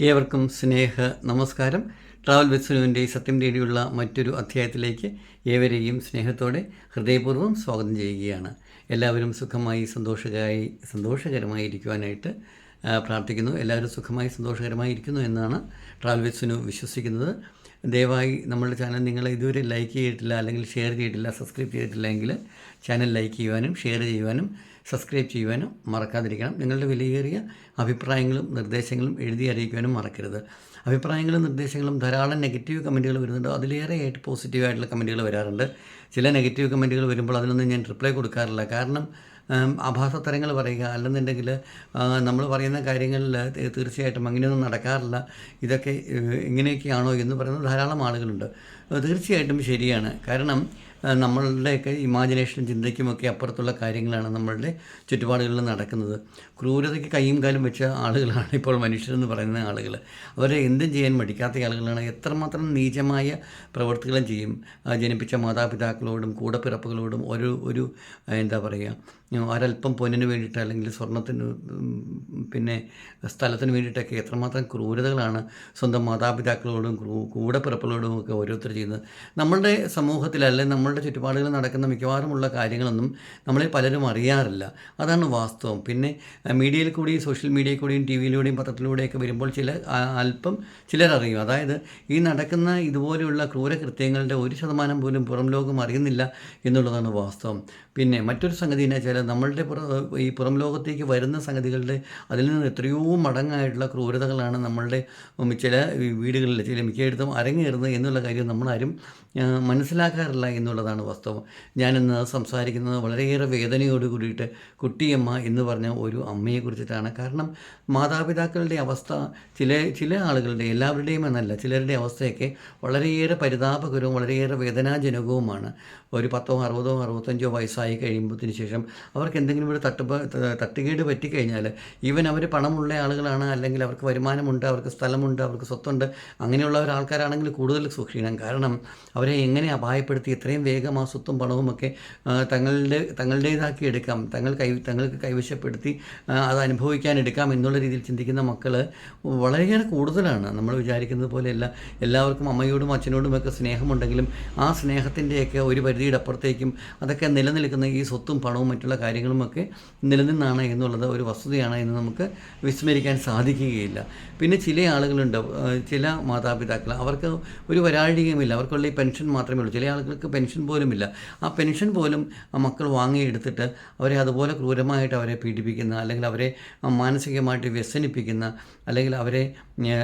ഏവർക്കും സ്നേഹ നമസ്കാരം. ട്രാവൽ വിത്സുനുവിന്റെ സത്യം തേടിയുള്ള മറ്റൊരു അധ്യായത്തിലേക്ക് ഏവരെയും സ്നേഹത്തോടെ ഹൃദയപൂർവം സ്വാഗതം ചെയ്യുകയാണ്. എല്ലാവരും സുഖമായി സന്തോഷകരായി സന്തോഷകരമായി ഇരിക്കുവാനായിട്ട് പ്രാർത്ഥിക്കുന്നു. എല്ലാവരും സുഖമായി സന്തോഷകരമായി ഇരിക്കുന്നു എന്നാണ് ട്രാവൽ വിത്സുനു വിശ്വസിക്കുന്നത്. ദയവായി നമ്മുടെ ചാനൽ നിങ്ങൾ ഇതുവരെ ലൈക്ക് ചെയ്തിട്ടില്ല അല്ലെങ്കിൽ ഷെയർ ചെയ്തിട്ടില്ല സബ്സ്ക്രൈബ് ചെയ്തിട്ടില്ല എങ്കിൽ ചാനൽ ലൈക്ക് ചെയ്യുവാനും ഷെയർ ചെയ്യുവാനും സബ്സ്ക്രൈബ് ചെയ്യുവാനും മറക്കാതിരിക്കണം. നിങ്ങളുടെ വിലയേറിയ അഭിപ്രായങ്ങളും നിർദ്ദേശങ്ങളും എഴുതി അറിയിക്കുവാനും മറക്കരുത്. അഭിപ്രായങ്ങളും നിർദ്ദേശങ്ങളും ധാരാളം നെഗറ്റീവ് കമന്റുകൾ വരുന്നുണ്ട്. അതിലേറെ അതിലേറെയായിട്ട് പോസിറ്റീവായിട്ടുള്ള കമന്റുകൾ വരാറുണ്ട്. ചില നെഗറ്റീവ് കമന്റുകൾ വരുമ്പോൾ അതിനൊന്നും ഞാൻ റിപ്ലൈ കൊടുക്കാറില്ല. കാരണം ആഭാസത്തരങ്ങൾ പറയുക അല്ലെന്നുണ്ടെങ്കിൽ നമ്മൾ പറയുന്ന കാര്യങ്ങളിൽ തീർച്ചയായിട്ടും അങ്ങനെയൊന്നും നടക്കാറില്ല. ഇതൊക്കെ ഇങ്ങനെയൊക്കെയാണോ എന്ന് പറയുന്ന ധാരാളം ആളുകളുണ്ട്. തീർച്ചയായിട്ടും ശരിയാണ്. കാരണം നമ്മളുടെയൊക്കെ ഇമാജിനേഷനും ചിന്തയ്ക്കുമൊക്കെ അപ്പുറത്തുള്ള കാര്യങ്ങളാണ് നമ്മളുടെ ചുറ്റുപാടുകളിൽ നടക്കുന്നത്. ക്രൂരതയ്ക്ക് കൈയും കാലും വെച്ച ആളുകളാണ് ഇപ്പോൾ മനുഷ്യരെന്ന് പറയുന്ന ആളുകൾ അവരെ എന്തും ചെയ്യാൻ മടിക്കാത്ത ആളുകളാണ്. എത്രമാത്രം നീചമായ പ്രവൃത്തികളും ചെയ്യും. ജനിപ്പിച്ച മാതാപിതാക്കളോടും കൂടപ്പിറപ്പുകളോടും ഒരു ഒരു എന്താ പറയുക ഒരല്പം പൊന്നിന് വേണ്ടിയിട്ട് അല്ലെങ്കിൽ സ്വർണത്തിന് പിന്നെ സ്ഥലത്തിന് വേണ്ടിയിട്ടൊക്കെ എത്രമാത്രം ക്രൂരതകളാണ് സ്വന്തം മാതാപിതാക്കളോടും കൂടപ്പിറപ്പുകളോടും ഒക്കെ ഓരോരുത്തർ ചെയ്യുന്നത്. നമ്മളുടെ സമൂഹത്തിൽ അല്ലെങ്കിൽ നമ്മളുടെ ചുറ്റുപാടുകളിൽ നടക്കുന്ന മിക്കവാറുമുള്ള കാര്യങ്ങളൊന്നും നമ്മളിൽ പലരും അറിയാറില്ല. അതാണ് വാസ്തവം. പിന്നെ മീഡിയയിൽ കൂടി സോഷ്യൽ മീഡിയയിൽ കൂടിയും ടി വിയിലൂടെയും പത്രത്തിലൂടെയൊക്കെ വരുമ്പോൾ ചില അല്പം അല്പം ചിലരറിയും. അതായത് ഈ നടക്കുന്ന ഇതുപോലെയുള്ള ക്രൂരകൃത്യങ്ങളുടെ ഒരു ശതമാനം പോലും പുറം ലോകം അറിയുന്നില്ല എന്നുള്ളതാണ് വാസ്തവം. പിന്നെ മറ്റൊരു സംഗതി എന്ന് വെച്ചാൽ നമ്മളുടെ ഈ പുറം ലോകത്തേക്ക് വരുന്ന സംഗതികളുടെ അതിൽ നിന്ന് എത്രയോ മടങ്ങായിട്ടുള്ള ക്രൂരതകളാണ് നമ്മളുടെ ചില വീടുകളിൽ ചില മിക്കയിടത്തും അരങ്ങേറുന്നത് എന്നുള്ള കാര്യം നമ്മളാരും മനസ്സിലാക്കാറില്ല എന്നുള്ളതാണ് വാസ്തവം. ഞാനിന്ന് സംസാരിക്കുന്നത് വളരെയേറെ വേദനയോട് കൂടിയിട്ട് കുട്ടിയമ്മ എന്ന് പറഞ്ഞ ഒരു അമ്മയെ കുറിച്ചിട്ടാണ്. കാരണം മാതാപിതാക്കളുടെ അവസ്ഥ ചില ചില ആളുകളുടെ എല്ലാവരുടെയും എന്നല്ല ചിലരുടെ അവസ്ഥയൊക്കെ വളരെയേറെ പരിതാപകരവും വളരെയേറെ വേദനാജനകവുമാണ്. ഒരു പത്തോ അറുപതോ അറുപത്തഞ്ചോ വയസ്സായി കഴിയുമ്പോഴത്തിന് ശേഷം അവർക്ക് എന്തെങ്കിലും ഒരു തട്ടുപ തട്ടുകേട് പറ്റിക്കഴിഞ്ഞാൽ ഈവൻ അവർ പണമുള്ള ആളുകളാണ് അല്ലെങ്കിൽ അവർക്ക് വരുമാനമുണ്ട് അവർക്ക് സ്ഥലമുണ്ട് അവർക്ക് സ്വത്തുണ്ട് അങ്ങനെയുള്ള ഒരാൾക്കാരാണെങ്കിൽ കൂടുതൽ സൂക്ഷിക്കണം. കാരണം അവരെ എങ്ങനെ അപായപ്പെടുത്തി എത്രയും വേഗം ആ സ്വത്തും പണവും ഒക്കെ തങ്ങളുടെ തങ്ങളുടേതാക്കി എടുക്കാം. തങ്ങൾ കൈ തങ്ങൾക്ക് കൈവശപ്പെടുത്തി അത് അനുഭവിക്കാൻ എടുക്കാം എന്നുള്ള രീതിയിൽ ചിന്തിക്കുന്ന മക്കൾ വളരെയേറെ കൂടുതലാണ്. നമ്മൾ വിചാരിക്കുന്നത് പോലെയല്ല എല്ലാവർക്കും അമ്മയോടും അച്ഛനോടും ഒക്കെ സ്നേഹമുണ്ടെങ്കിലും ആ സ്നേഹത്തിന്റെയൊക്കെ ഒരു പരിധിയുടെ അപ്പുറത്തേക്കും അതൊക്കെ നിലനിൽക്കുന്ന ഈ സ്വത്തും പണവും മറ്റുള്ള കാര്യങ്ങളുമൊക്കെ നിലനിന്നാണ് എന്നുള്ളത് ഒരു വസ്തുതയാണ് എന്ന് നമുക്ക് വിസ്മരിക്കാൻ സാധിക്കുകയില്ല. പിന്നെ ചില ആളുകളുണ്ട് ചില മാതാപിതാക്കൾ അവർക്ക് ഒരു വരാഴികയുമില്ല അവർക്കുള്ള ഈ പെൻഷൻ മാത്രമേ ഉള്ളൂ. ചില ആളുകൾക്ക് പെൻഷൻ പോലുമില്ല. ആ പെൻഷൻ പോലും മക്കൾ വാങ്ങിയെടുത്തിട്ട് അവരെ അതുപോലെ ക്രൂരമായിട്ട് അവരെ പീഡിപ്പിക്കുന്ന അല്ലെങ്കിൽ അവരെ മാനസികമായിട്ട് വ്യസനിപ്പിക്കുന്ന അല്ലെങ്കിൽ അവരെ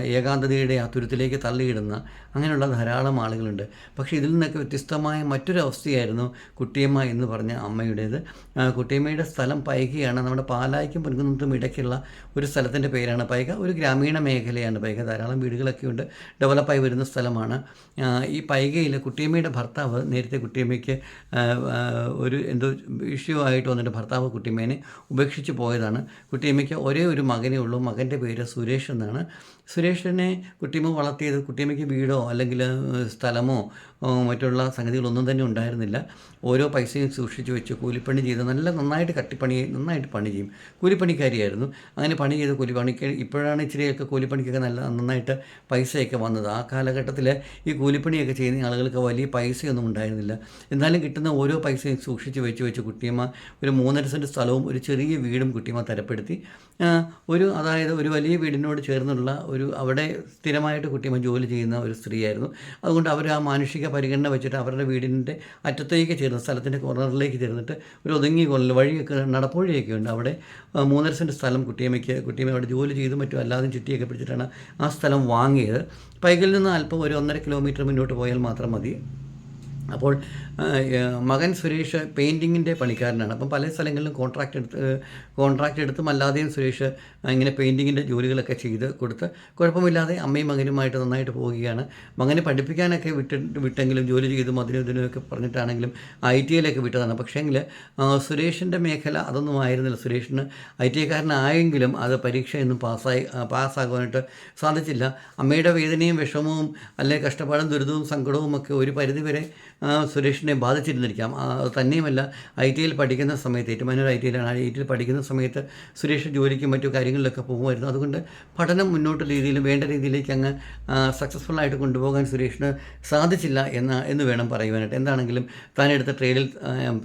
ഏകാന്തതയുടെ ആ തുരുത്തിലേക്ക് തള്ളിയിടുന്ന അങ്ങനെയുള്ള ധാരാളം ആളുകളുണ്ട്. പക്ഷേ ഇതിൽ നിന്നൊക്കെ വ്യത്യസ്തമായ മറ്റൊരു അവസ്ഥയായിരുന്നു കുട്ടിയമ്മ എന്ന് പറഞ്ഞ അമ്മയുടേത്. കുട്ടിയമ്മയുടെ സ്ഥലം പൈകയാണ്. നമ്മുടെ പാലായ്ക്കും പൊൻകുന്നത്തും ഇടയ്ക്കുള്ള ഒരു സ്ഥലത്തിന്റെ പേരാണ് പൈക. ഒരു ഗ്രാമീണ മേഖലയാണ് പൈക. ധാരാളം വീടുകളൊക്കെ ഉണ്ട്. ഡെവലപ്പായി വരുന്ന സ്ഥലമാണ്. ഈ പൈകയിൽ കുട്ടിയമ്മയുടെ ഭർത്താവ് നേരത്തെ കുട്ടിയമ്മയ്ക്ക് ഒരു എന്തോ ഇഷ്യൂ ആയിട്ട് വന്നിട്ട് ഭർത്താവ് കുട്ടിയമ്മേനെ ഉപേക്ഷിച്ച് പോയതാണ്. കുട്ടിയമ്മയ്ക്ക് ഒരേ ഒരു മകനേ ഉള്ളൂ. മകന്റെ പേര് സുരേഷ് എന്നാണ്. സുരേഷിനെ കുട്ടിയമ്മ വളർത്തിയത് കുട്ടിയമ്മയ്ക്ക് വീടോ അല്ലെങ്കിൽ സ്ഥലമോ മറ്റുള്ള സംഗതികളൊന്നും തന്നെ ഉണ്ടായിരുന്നില്ല. ഓരോ പൈസയും സൂക്ഷിച്ചു വെച്ച് കൂലിപ്പണി ചെയ്ത് നല്ല നന്നായിട്ട് കട്ടിപ്പണി നന്നായിട്ട് പണി ചെയ്യും. കൂലിപ്പണിക്കാരിയായിരുന്നു. അങ്ങനെ പണി ചെയ്ത് കൂലിപ്പണിക്ക് ഇപ്പോഴാണ് ഇച്ചിരിയൊക്കെ കൂലിപ്പണിക്കൊക്കെ നല്ല നന്നായിട്ട് പൈസയൊക്കെ വന്നത്. ആ കാലഘട്ടത്തിൽ ഈ കൂലിപ്പണിയൊക്കെ ചെയ്യുന്ന ആളുകൾക്ക് വലിയ പൈസയൊന്നും ഉണ്ടായിരുന്നില്ല. എന്നാലും കിട്ടുന്ന ഓരോ പൈസയും സൂക്ഷിച്ച് വെച്ച് വെച്ച് കുട്ടിയമ്മ ഒരു മൂന്നര സെന്റ് സ്ഥലവും ഒരു ചെറിയ വീടും കുട്ടിയമ്മ തരപ്പെടുത്തി. ഒരു അതായത് ഒരു വലിയ വീടിനോട് ചേർന്നുള്ള ഒരു അവിടെ സ്ഥിരമായിട്ട് കുട്ടിയമ്മ ജോലി ചെയ്യുന്ന ഒരു സ്ത്രീയായിരുന്നു. അതുകൊണ്ട് അവർ ആ മാനുഷിക പരിഗണന വെച്ചിട്ട് അവരുടെ വീടിന്റെ അറ്റത്തേക്ക് ചേർന്ന് സ്ഥലത്തിന്റെ കോർണറിലേക്ക് ചേർന്നിട്ട് ഒരു ഒതുങ്ങി കൊല്ല വഴിയൊക്കെ നടപ്പുഴയൊക്കെ ഉണ്ട്. അവിടെ മൂന്നര സെന്റ് സ്ഥലം കുട്ടിയമ്മയ്ക്ക് കുട്ടിയമ്മ അവിടെ ജോലി ചെയ്തും മറ്റും അല്ലാതെ ചുറ്റിയൊക്കെ പിടിച്ചിട്ടാണ് ആ സ്ഥലം വാങ്ങിയത്. പൈകിൽ നിന്ന് അല്പം ഒരു ഒന്നര കിലോമീറ്റർ മുന്നോട്ട് പോയാൽ മാത്രം മതി. അപ്പോൾ മകൻ സുരേഷ് പെയിന്റിങ്ങിന്റെ പണിക്കാരനാണ്. അപ്പം പല സ്ഥലങ്ങളിലും കോൺട്രാക്റ്റ് എടുത്ത് കോൺട്രാക്റ്റ് എടുത്തും അല്ലാതെയും സുരേഷ് ഇങ്ങനെ പെയിന്റിങ്ങിന്റെ ജോലികളൊക്കെ ചെയ്ത് കൊടുത്ത് കുഴപ്പമില്ലാതെ അമ്മയും മകനുമായിട്ട് നന്നായിട്ട് പോവുകയാണ്. മകനെ പഠിപ്പിക്കാനൊക്കെ വിട്ട് വിട്ടെങ്കിലും ജോലി ചെയ്തും അതിനും ഇതിനുമൊക്കെ പറഞ്ഞിട്ടാണെങ്കിലും ഐ ടി ഐയിലൊക്കെ വിട്ടതാണ്. പക്ഷേങ്കിൽ സുരേഷിന്റെ മേഖല അതൊന്നും ആയിരുന്നില്ല. സുരേഷിന് ഐ ടി ഐക്കാരനായെങ്കിലും അത് പരീക്ഷ പരീക്ഷയൊന്നും പാസ്സായി പാസ്സാകുവാനായിട്ട് സാധിച്ചില്ല. അമ്മയുടെ വേദനയും വിഷമവും അല്ലെങ്കിൽ കഷ്ടപ്പാടും ദുരിതവും സങ്കടവും ഒക്കെ ഒരു പരിധിവരെ ആ, സുരേഷിനെ ബാധിച്ചിരുന്നിരിക്കാം. തന്നെയുമല്ല ഐ ടിയിൽ പഠിക്കുന്ന സമയത്ത് ഏറ്റവും മനോഹര ഐ ടിയിലാണ് ഐ ടിയിൽ പഠിക്കുന്ന സമയത്ത് സുരേഷ് ജോലിക്കും മറ്റു കാര്യങ്ങളിലൊക്കെ പോകുമായിരുന്നു. അതുകൊണ്ട് പഠനം മുന്നോട്ട് രീതിയിൽ വേണ്ട രീതിയിലേക്ക് അങ്ങ് സക്സസ്ഫുൾ ആയിട്ട് കൊണ്ടുപോകാൻ സുരേഷിന് സാധിച്ചില്ല എന്ന് എന്ന് വേണം പറയുവാനായിട്ട്. എന്താണെങ്കിലും താൻ എടുത്ത ട്രെയിനിൽ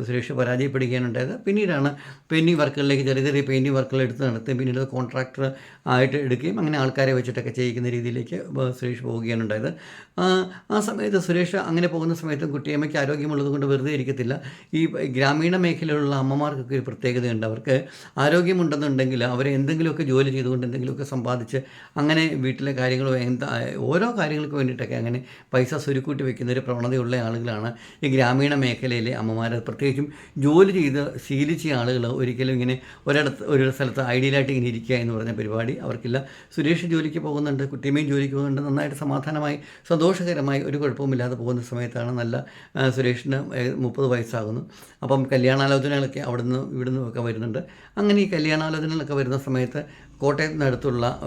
സുരേഷ് പരാജയപ്പെടുകയാണ് ഉണ്ടായത് പിന്നീടാണ് പെയിന്റിങ് വർക്കുകളിലേക്ക് ചെറിയ ചെറിയ പെയിന്റിങ് വർക്കുകൾ എടുത്ത് നടത്തുകയും പിന്നീട് കോൺട്രാക്ടർ ആയിട്ട് എടുക്കുകയും അങ്ങനെ ആൾക്കാരെ വെച്ചിട്ടൊക്കെ ചെയ്യിക്കുന്ന രീതിയിലേക്ക് സുരേഷ് പോവുകയാണ് ഉണ്ടായത് ആ, സമയത്ത് സുരേഷ് അങ്ങനെ പോകുന്ന സമയത്തും കുട്ടിയമ്മയ്ക്ക് ആരോഗ്യമുള്ളത് കൊണ്ട് വെറുതെ ഇരിക്കത്തില്ല. ഈ ഗ്രാമീണ മേഖലയിലുള്ള അമ്മമാർക്കൊക്കെ ഒരു പ്രത്യേകതയുണ്ട്. അവർക്ക് ആരോഗ്യമുണ്ടെന്നുണ്ടെങ്കിൽ അവരെ എന്തെങ്കിലുമൊക്കെ ജോലി ചെയ്തുകൊണ്ട് എന്തെങ്കിലുമൊക്കെ സമ്പാദിച്ച് അങ്ങനെ വീട്ടിലെ കാര്യങ്ങൾ എന്താ ഓരോ കാര്യങ്ങൾക്ക് വേണ്ടിയിട്ടൊക്കെ അങ്ങനെ പൈസ സ്വരുക്കൂട്ടി വെക്കുന്ന ഒരു പ്രവണതയുള്ള ആളുകളാണ് ഈ ഗ്രാമീണ മേഖലയിലെ അമ്മമാർ. പ്രത്യേകിച്ചും ജോലി ചെയ്ത് ശീലിച്ച ആളുകൾ ഒരിക്കലും ഇങ്ങനെ ഒരിടത്ത് ഒരു സ്ഥലത്ത് ഐഡിയലായിട്ട് ഇങ്ങനെ ഇരിക്കുക എന്ന് പറഞ്ഞ പരിപാടി അവർക്കില്ല. സുരേഷ് ജോലിക്ക് പോകുന്നുണ്ട് കുട്ടിയമ്മയും ജോലിക്ക് പോകുന്നുണ്ട്. നന്നായിട്ട് സമാധാനമായി സന്തോഷകരമായി ഒരു കുഴപ്പവുമില്ലാതെ പോകുന്ന സമയത്താണ് നല്ല ആ, സുരേഷിന് മുപ്പത് വയസ്സാകുന്നു. അപ്പം കല്യാണാലോചനകളൊക്കെ അവിടെ നിന്ന് ഇവിടെ നിന്നൊക്കെ വരുന്നുണ്ട്. അങ്ങനെ ഈ കല്യാണാലോചനകളൊക്കെ വരുന്ന സമയത്ത് കോട്ടയത്തിനടുത്തുള്ള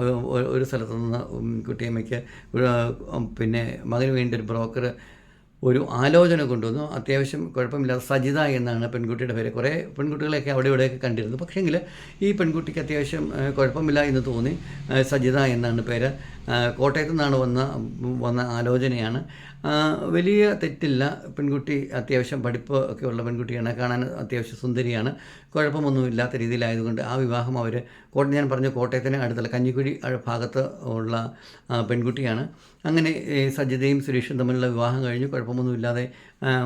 ഒരു- സ്ഥലത്ത് നിന്ന് കുട്ടിയമ്മയ്ക്ക് പിന്നെ മകന് വേണ്ടി ഒരു ബ്രോക്കർ ഒരു ആലോചന കൊണ്ടുവന്നു. അത്യാവശ്യം കുഴപ്പമില്ലാതെ സജിത എന്നാണ് പെൺകുട്ടിയുടെ പേര്. കുറേ പെൺകുട്ടികളെയൊക്കെ അവിടെ ഇവിടെയൊക്കെ കണ്ടിരുന്നു. പക്ഷേങ്കിൽ ഈ പെൺകുട്ടിക്ക് അത്യാവശ്യം കുഴപ്പമില്ല എന്ന് തോന്നി സജിത എന്നാണ് പേര്. കോട്ടയത്തു നിന്നാണ് വന്ന വന്ന ആലോചനയാണ്. വലിയ തെറ്റില്ല. പെൺകുട്ടി അത്യാവശ്യം പഠിപ്പ് ഒക്കെ ഉള്ള പെൺകുട്ടിയാണ്. കാണാൻ അത്യാവശ്യം സുന്ദരിയാണ്. കുഴപ്പമൊന്നുമില്ലാത്ത രീതിയിലായതുകൊണ്ട് ആ വിവാഹം അവർ കോട്ട ഞാൻ പറഞ്ഞു കോട്ടയത്തിന് അടുത്തുള്ള കഞ്ഞിക്കുഴി ഭാഗത്ത് ഉള്ള പെൺകുട്ടിയാണ്. അങ്ങനെ സജിതയും സുരേഷും തമ്മിലുള്ള വിവാഹം കഴിഞ്ഞ് കുഴപ്പമൊന്നുമില്ലാതെ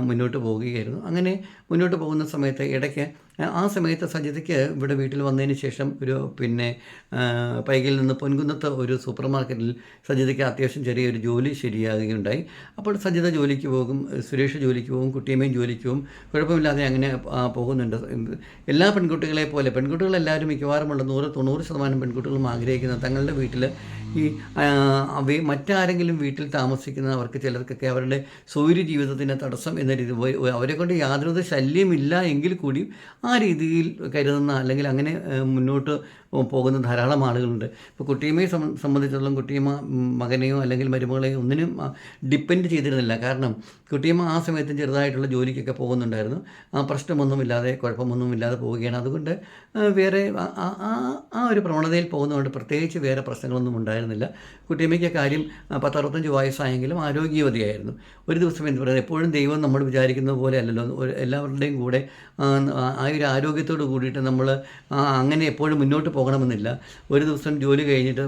മുന്നോട്ട് പോവുകയായിരുന്നു. അങ്ങനെ മുന്നോട്ട് പോകുന്ന സമയത്ത് ഇടയ്ക്ക് ആ, സമയത്ത് സജിതയ്ക്ക് ഇവിടെ വീട്ടിൽ വന്നതിന് ശേഷം ഒരു പിന്നെ പൈകയിൽ നിന്ന് പൊൻകുന്നത്ത് ഒരു സൂപ്പർ മാർക്കറ്റിൽ സജിതയ്ക്ക് അത്യാവശ്യം ചെറിയൊരു ജോലി ശരിയാകുകയുണ്ടായി. അപ്പോൾ സജിത ജോലിക്ക് പോകും സുരേഷ് ജോലിക്ക് പോകും കുട്ടിയമ്മയും ജോലിക്ക് പോകും. കുഴപ്പമില്ലാതെ അങ്ങനെ പോകുന്നുണ്ട്. എല്ലാ പെൺകുട്ടികളെ പോലെ പെൺകുട്ടികളെല്ലാവരും മിക്കവാറുമുള്ള നൂറ് തൊണ്ണൂറ് ശതമാനം പെൺകുട്ടികളും ആഗ്രഹിക്കുന്നത് തങ്ങളുടെ വീട്ടിൽ ഈ മറ്റാരെങ്കിലും വീട്ടിൽ താമസിക്കുന്നവർക്ക് ചിലർക്കൊക്കെ അവരുടെ സൗര്യ ജീവിതത്തിന് തടസ്സം എന്ന രീതി അവരെക്കൊണ്ട് അവരെ കൊണ്ട് യാതൊരു ശല്യമില്ല എങ്കിൽ കൂടിയും രീതിയിൽ കരുതുന്ന അല്ലെങ്കിൽ അങ്ങനെ മുന്നോട്ട് പോകുന്ന ധാരാളം ആളുകളുണ്ട്. ഇപ്പോൾ കുട്ടിയമ്മയെ സംബന്ധിച്ചിടത്തോളം കുട്ടിയമ്മ മകനെയോ അല്ലെങ്കിൽ മരുമകളെയോ ഒന്നിനും ഡിപ്പെൻഡ് ചെയ്തിരുന്നില്ല. കാരണം കുട്ടിയമ്മ ആ സമയത്ത് ചെറുതായിട്ടുള്ള ജോലിക്കൊക്കെ പോകുന്നുണ്ടായിരുന്നു. ആ പ്രശ്നമൊന്നുമില്ലാതെ കുഴപ്പമൊന്നുമില്ലാതെ പോവുകയാണ്. അതുകൊണ്ട് വേറെ ആ- ഒരു പ്രവണതയിൽ പോകുന്നതുകൊണ്ട് പ്രത്യേകിച്ച് വേറെ പ്രശ്നങ്ങളൊന്നും ഉണ്ടായിരുന്നില്ല. കുട്ടിയമ്മയ്ക്ക് കാര്യം പത്തറുപത്തഞ്ച് വയസ്സായെങ്കിലും ആരോഗ്യവതിയായിരുന്നു. ഒരു ദിവസം എന്ത് പറയുന്നത് എപ്പോഴും ദൈവം നമ്മൾ വിചാരിക്കുന്നത് പോലെ അല്ലല്ലോ. എല്ലാവരുടെയും കൂടെ ആ ഒരു ആരോഗ്യത്തോട് കൂടിയിട്ട് നമ്മൾ അങ്ങനെ എപ്പോഴും മുന്നോട്ട് പോകണമെന്നില്ല. ഒരു ദിവസം ജോലി കഴിഞ്ഞിട്ട്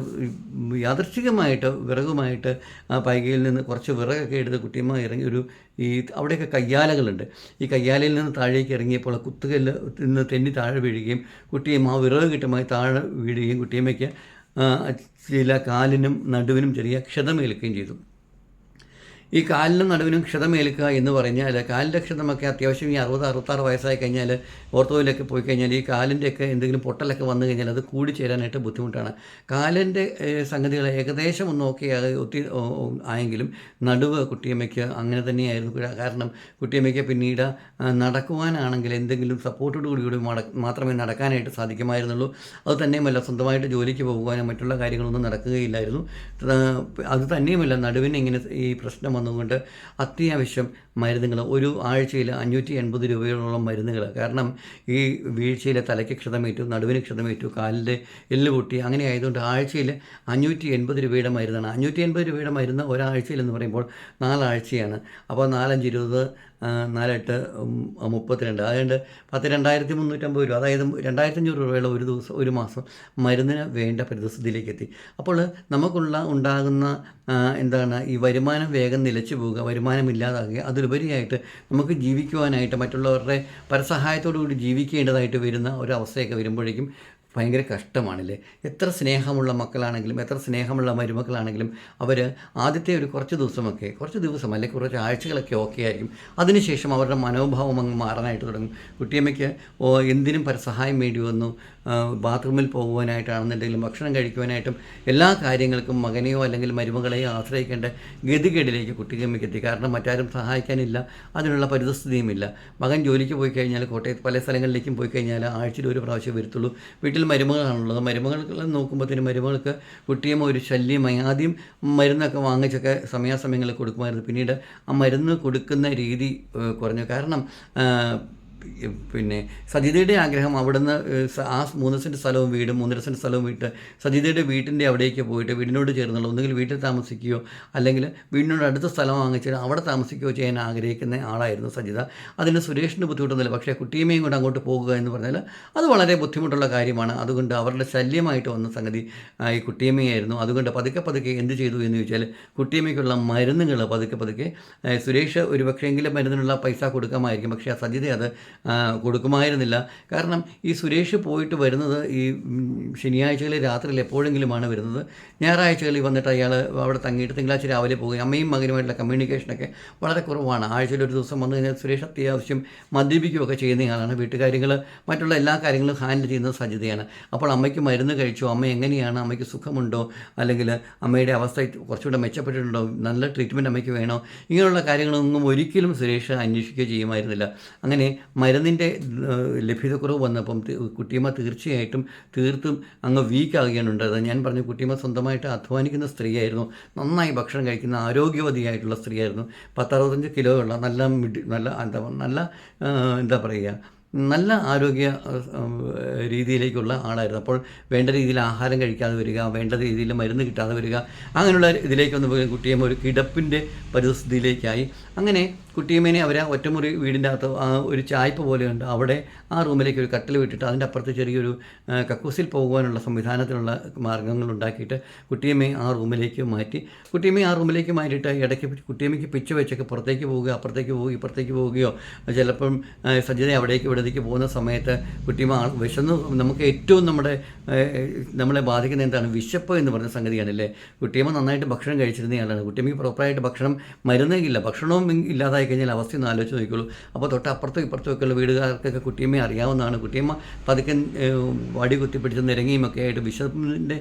യാദർശികമായിട്ട് വിറകുമായിട്ട് ആ പൈകയിൽ നിന്ന് കുറച്ച് വിറകൊക്കെ എടുത്ത് കുട്ടിയമ്മ ഇറങ്ങി ഒരു ഈ അവിടെയൊക്കെ കയ്യാലകളുണ്ട്. ഈ കയ്യാലയിൽ നിന്ന് താഴേക്ക് ഇറങ്ങിയപ്പോൾ കുത്തുകല്ല് നിന്ന് തെന്നി താഴെ വീഴുകയും കുട്ടിയമ്മ ആ വിറക് കിട്ടുമായി താഴെ വീഴുകയും കുട്ടിയമ്മയ്ക്ക് ചില കാലിനും നടുവിനും ചെറിയ ക്ഷതമേൽക്കുകയും ചെയ്തു. ഈ കാലിനും നടുവിനും ക്ഷതമേൽക്കുക എന്ന് പറഞ്ഞാൽ കാലിന്റെ ക്ഷതമൊക്കെ അത്യാവശ്യം ഈ അറുപത് അറുപത്താറ് വയസ്സായി കഴിഞ്ഞാൽ ഓർത്തോയിലൊക്കെ പോയി കഴിഞ്ഞാൽ ഈ കാലിന്റെയൊക്കെ എന്തെങ്കിലും പൊട്ടലൊക്കെ വന്നു കഴിഞ്ഞാൽ അത് കൂടി ചേരാനായിട്ട് ബുദ്ധിമുട്ടാണ്. കാലിന്റെ സംഗതികൾ ഏകദേശം ഒന്ന് ഓക്കെ ഒത്തിരി ആയെങ്കിലും നടുവ് കുട്ടിയമ്മയ്ക്ക് അങ്ങനെ തന്നെയായിരുന്നു. കാരണം കുട്ടിയമ്മയ്ക്ക് പിന്നീട് നടക്കുവാനാണെങ്കിൽ എന്തെങ്കിലും സപ്പോർട്ടോട് കൂടി മാത്രമേ നടക്കാനായിട്ട് സാധിക്കുമായിരുന്നുള്ളൂ. അത് തന്നെയുമല്ല സ്വന്തമായിട്ട് ജോലിക്ക് പോകുവാനോ മറ്റുള്ള കാര്യങ്ങളൊന്നും നടക്കുകയില്ലായിരുന്നു. അത് തന്നെയുമല്ല നടുവിന് ഇങ്ങനെ ഈ പ്രശ്നം വന്നുകൊണ്ട് അത്യാവശ്യം മരുന്നുകൾ ഒരു ആഴ്ചയിൽ അഞ്ഞൂറ്റി എൺപത് രൂപയോളം മരുന്നുകൾ. കാരണം ഈ വീഴ്ചയിലെ തലയ്ക്ക് ക്ഷതമേറ്റു നടുവിന് ക്ഷതമേറ്റു കാലിന്റെ എല്ല് പൊട്ടി അങ്ങനെ ആയതുകൊണ്ട് ആഴ്ചയിൽ അഞ്ഞൂറ്റി എൺപത് രൂപയുടെ മരുന്നാണ്. അഞ്ഞൂറ്റി എൺപത് രൂപയുടെ മരുന്ന് ഒരാഴ്ചയിൽ എന്ന് പറയുമ്പോൾ നാലാഴ്ചയാണ്. അപ്പോൾ നാലഞ്ച് ഇരുപത് നാലെട്ട് മുപ്പത്തിരണ്ട്. അതുകൊണ്ട് പത്ത് രണ്ടായിരത്തി മുന്നൂറ്റമ്പത് രൂപ. അതായത് രണ്ടായിരത്തഞ്ഞൂറ് രൂപയുള്ള ഒരു ദിവസം ഒരു മാസം മരുന്നിന് വേണ്ട പരിതസ്ഥിതിയിലേക്ക് എത്തി അപ്പോൾ നമുക്കുള്ള ഉണ്ടാകുന്ന എന്താണ് ഈ വരുമാനം വേഗം നിലച്ചു പോവുക വരുമാനം ഇല്ലാതാകുക അതിലുപരിയായിട്ട് നമുക്ക് ജീവിക്കുവാനായിട്ട് മറ്റുള്ളവരുടെ പരസഹായത്തോടു കൂടി ജീവിക്കേണ്ടതായിട്ട് വരുന്ന ഒരവസ്ഥയൊക്കെ വരുമ്പോഴേക്കും ഭയങ്കര കഷ്ടമാണല്ലേ? എത്ര സ്നേഹമുള്ള മക്കളാണെങ്കിലും എത്ര സ്നേഹമുള്ള മരുമക്കളാണെങ്കിലും അവർ ആദ്യത്തെ ഒരു കുറച്ച് ദിവസമൊക്കെ കുറച്ച് ദിവസം അല്ലെങ്കിൽ കുറച്ച് ആഴ്ചകളൊക്കെ ഓക്കെ ആയിരിക്കും. അതിനുശേഷം അവരുടെ മനോഭാവം അങ്ങ് മാറാനായിട്ട് തുടങ്ങും. കുട്ടിയമ്മയ്ക്ക് എന്തിനും പരസഹായം വേണ്ടി വന്നു. ബാത്റൂമിൽ പോകുവാനായിട്ടാണെന്നുണ്ടെങ്കിലും ഭക്ഷണം കഴിക്കുവാനായിട്ടും എല്ലാ കാര്യങ്ങൾക്കും മകനെയോ അല്ലെങ്കിൽ മരുമകളെയോ ആശ്രയിക്കേണ്ട ഗതികേടിലേക്ക് കുട്ടിയമ്മയ്ക്ക് എത്തി കാരണം മറ്റാരും സഹായിക്കാനില്ല അതിനുള്ള പരിതസ്ഥിതിയുമില്ല. മകൻ ജോലിക്ക് പോയി കഴിഞ്ഞാൽ കോട്ടയത്ത് പല സ്ഥലങ്ങളിലേക്കും പോയി കഴിഞ്ഞാൽ ആഴ്ചയിൽ ഒരു പ്രാവശ്യം വരുത്തുള്ളൂ. വീട്ടിൽ മരുമകളാണുള്ളത്. മരുമകളെ നോക്കുമ്പോഴത്തേനും മരുമകൾക്ക് കുട്ടിയമ്മ ഒരു ശല്യമായി ആദ്യം മരുന്നൊക്കെ വാങ്ങിച്ചൊക്കെ സമയാസമയങ്ങളിൽ കൊടുക്കുമായിരുന്നു. പിന്നീട് ആ മരുന്ന് കൊടുക്കുന്ന രീതി കുറഞ്ഞു. കാരണം പിന്നെ സജിതയുടെ ആഗ്രഹം അവിടുന്ന് ആ മൂന്ന് സെന്റ് സ്ഥലവും വീടും മൂന്നര സെന്റ് സ്ഥലവും വിട്ട് സജിതയുടെ വീട്ടിന്റെ അവിടേക്ക് പോയിട്ട് വീടിനോട് ചേർന്നുള്ള ഒന്നുകിൽ വീട്ടിൽ താമസിക്കുകയോ അല്ലെങ്കിൽ വീടിനോട് അടുത്ത സ്ഥലം വാങ്ങിച്ച് അവിടെ താമസിക്കുകയോ ചെയ്യാൻ ആഗ്രഹിക്കുന്ന ആളായിരുന്നു സജിത. അതിന് സുരേഷിന് ബുദ്ധിമുട്ടൊന്നുമില്ല. പക്ഷേ കുട്ടിയമ്മയും കൊണ്ട് അങ്ങോട്ട് പോകുക എന്ന് പറഞ്ഞാൽ അത് വളരെ ബുദ്ധിമുട്ടുള്ള കാര്യമാണ്. അതുകൊണ്ട് അവരുടെ ശല്യമായിട്ട് വന്ന സംഗതി ഈ കുട്ടിയമ്മയായിരുന്നു. അതുകൊണ്ട് പതുക്കെ പതുക്കെ എന്ത് ചെയ്തു എന്ന് ചോദിച്ചാൽ കുട്ടിയമ്മയ്ക്കുള്ള മരുന്നുകൾ പതുക്കെ പതുക്കെ സുരേഷ് ഒരു പക്ഷേങ്കിലും മരുന്നിനുള്ള പൈസ കൊടുക്കാമായിരിക്കും. പക്ഷേ ആ സജിത അത് കൊടുക്കുമായിരുന്നില്ല. കാരണം ഈ സുരേഷ് പോയിട്ട് വരുന്നത് ഈ ശനിയാഴ്ചകളിൽ രാത്രിയിൽ എപ്പോഴെങ്കിലുമാണ് വരുന്നത്. ഞായറാഴ്ചകളിൽ വന്നിട്ട് അയാൾ അവിടെ തങ്ങിയിട്ട് തിങ്കളാഴ്ച രാവിലെ പോകുകയും അമ്മയും മകനുമായിട്ടുള്ള കമ്മ്യൂണിക്കേഷനൊക്കെ വളരെ കുറവാണ്. ആഴ്ചയിൽ ഒരു ദിവസം വന്നു കഴിഞ്ഞാൽ സുരേഷ് അത്യാവശ്യം മദ്യപിക്കുകയൊക്കെ ചെയ്യുന്നയാളാണ് വീട്ടുകാര്യങ്ങൾ മറ്റുള്ള എല്ലാ കാര്യങ്ങളും ഹാൻഡിൽ ചെയ്യുന്ന സജിതയാണ്. അപ്പോൾ അമ്മയ്ക്ക് മരുന്ന് കഴിച്ചു? അമ്മ എങ്ങനെയാണ്? അമ്മയ്ക്ക് സുഖമുണ്ടോ? അല്ലെങ്കിൽ അമ്മയുടെ അവസ്ഥ കുറച്ചുകൂടെ മെച്ചപ്പെട്ടിട്ടുണ്ടോ? നല്ല ട്രീറ്റ്മെന്റ് അമ്മയ്ക്ക് വേണോ? ഇങ്ങനെയുള്ള കാര്യങ്ങളൊന്നും ഒരിക്കലും സുരേഷ് അന്വേഷിക്കുകയോ ചെയ്യുമായിരുന്നില്ല. അങ്ങനെ മരുന്നിന്റെ ലഭ്യതക്കുറവ് വന്നപ്പം കുട്ടിയമ്മ തീർച്ചയായിട്ടും തീർത്തും അങ്ങ് വീക്കാകുകയാണ് ഉണ്ടായത് ഞാൻ പറഞ്ഞു കുട്ടിയമ്മ സ്വന്തമായിട്ട് അധ്വാനിക്കുന്ന സ്ത്രീയായിരുന്നു. നന്നായി ഭക്ഷണം കഴിക്കുന്ന ആരോഗ്യവതിയായിട്ടുള്ള സ്ത്രീയായിരുന്നു. പത്തറുപത്തഞ്ച് കിലോ ഉള്ള നല്ല മിഡ് നല്ല എന്താ നല്ല എന്താ പറയുക നല്ല ആരോഗ്യ രീതിയിലേക്കുള്ള ആളായിരുന്നു. അപ്പോൾ വേണ്ട രീതിയിൽ ആഹാരം കഴിക്കാതെ വരിക വേണ്ട രീതിയിൽ മരുന്ന് കിട്ടാതെ വരിക അങ്ങനെയുള്ള ഇതിലേക്കൊന്ന് വന്നപ്പോൾ കുട്ടിയമ്മ ഒരു കിടപ്പിന്റെ പരിസ്ഥിതിയിലേക്കായി അങ്ങനെ കുട്ടിയമ്മേനെ അവർ ആ ഒറ്റമുറി വീടിന്റെ അകത്ത് ആ ഒരു പോലെ ഉണ്ട് അവിടെ ആ റൂമിലേക്ക് ഒരു കട്ടിൽ വിട്ടിട്ട് അതിന്റെ അപ്പുറത്ത് ചെറിയൊരു കക്കൂസിൽ പോകുവാനുള്ള സംവിധാനത്തിലുള്ള മാർഗങ്ങൾ ഉണ്ടാക്കിയിട്ട് കുട്ടിയമ്മയെ ആ റൂമിലേക്ക് മാറ്റി. കുട്ടിയമ്മയെ ആ റൂമിലേക്ക് മാറ്റിയിട്ട് ഇടയ്ക്ക് കുട്ടിയമ്മയ്ക്ക് പിച്ച് വെച്ചൊക്കെ പുറത്തേക്ക് പോവുക അപ്പുറത്തേക്ക് പോവുക ഇപ്പുറത്തേക്ക് പോവുകയോ ചിലപ്പം സജ്ജത അവിടേക്ക് ഇവിടത്തേക്ക് പോകുന്ന സമയത്ത് കുട്ടിയമ്മ വിശന്ന് നമുക്ക് ഏറ്റവും നമ്മുടെ നമ്മളെ ബാധിക്കുന്ന എന്താണ്? വിശപ്പ് എന്ന് പറഞ്ഞ സംഗതിയാണല്ലേ? കുട്ടിയമ്മ നന്നായിട്ട് ഭക്ഷണം കഴിച്ചിരുന്നയാളാണ് കുട്ടിയമ്മയ്ക്ക് പ്രോപ്പറായിട്ട് ഭക്ഷണം മരുന്നേ ഇല്ല. ഭക്ഷണവും ഇ- ഇല്ലാതായി കഴിഞ്ഞാൽ അവസ്ഥ ഒന്ന് ആലോചിച്ച് നോക്കിക്കോളൂ. അപ്പോൾ തൊട്ട് അപ്പുറത്തും ഇപ്പുറത്തും ഒക്കെയുള്ള വീടുകാർക്കൊക്കെ കുട്ടിയമ്മയെ അറിയാവുന്നതാണ്. കുട്ടിയമ്മ പതുക്കെ വടി കുത്തിപ്പിടിച്ച് നിരങ്ങിയും ഒക്കെ ആയിട്ട് വിശപ്പിന്റെ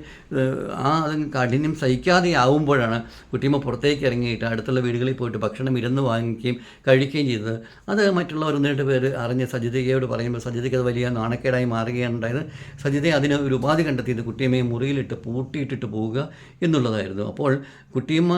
ആ അത് കാഠിന്യം സഹിക്കാതെ ആവുമ്പോഴാണ് കുട്ടിയമ്മ പുറത്തേക്ക് ഇറങ്ങിയിട്ട് അടുത്തുള്ള വീടുകളിൽ പോയിട്ട് ഭക്ഷണം ഇരുന്ന് വാങ്ങിക്കുകയും കഴിക്കുകയും ചെയ്തത്. അത് മറ്റുള്ളവർ ഒന്നിട്ട് പേര് അറിഞ്ഞ് സജിതയോട് പറയുമ്പോൾ സജിതയ്ക്ക് അത് വലിയ നാണക്കേടായി മാറുകയാണ് ഉണ്ടായത്. സജിത അതിന് ഒരു ഉപാധി കണ്ടെത്തിയത് കുട്ടിയമ്മയെ മുറിയിലിട്ട് പൂട്ടിയിട്ടിട്ട് പോവുക എന്നുള്ളതായിരുന്നു. അപ്പോൾ കുട്ടിയമ്മ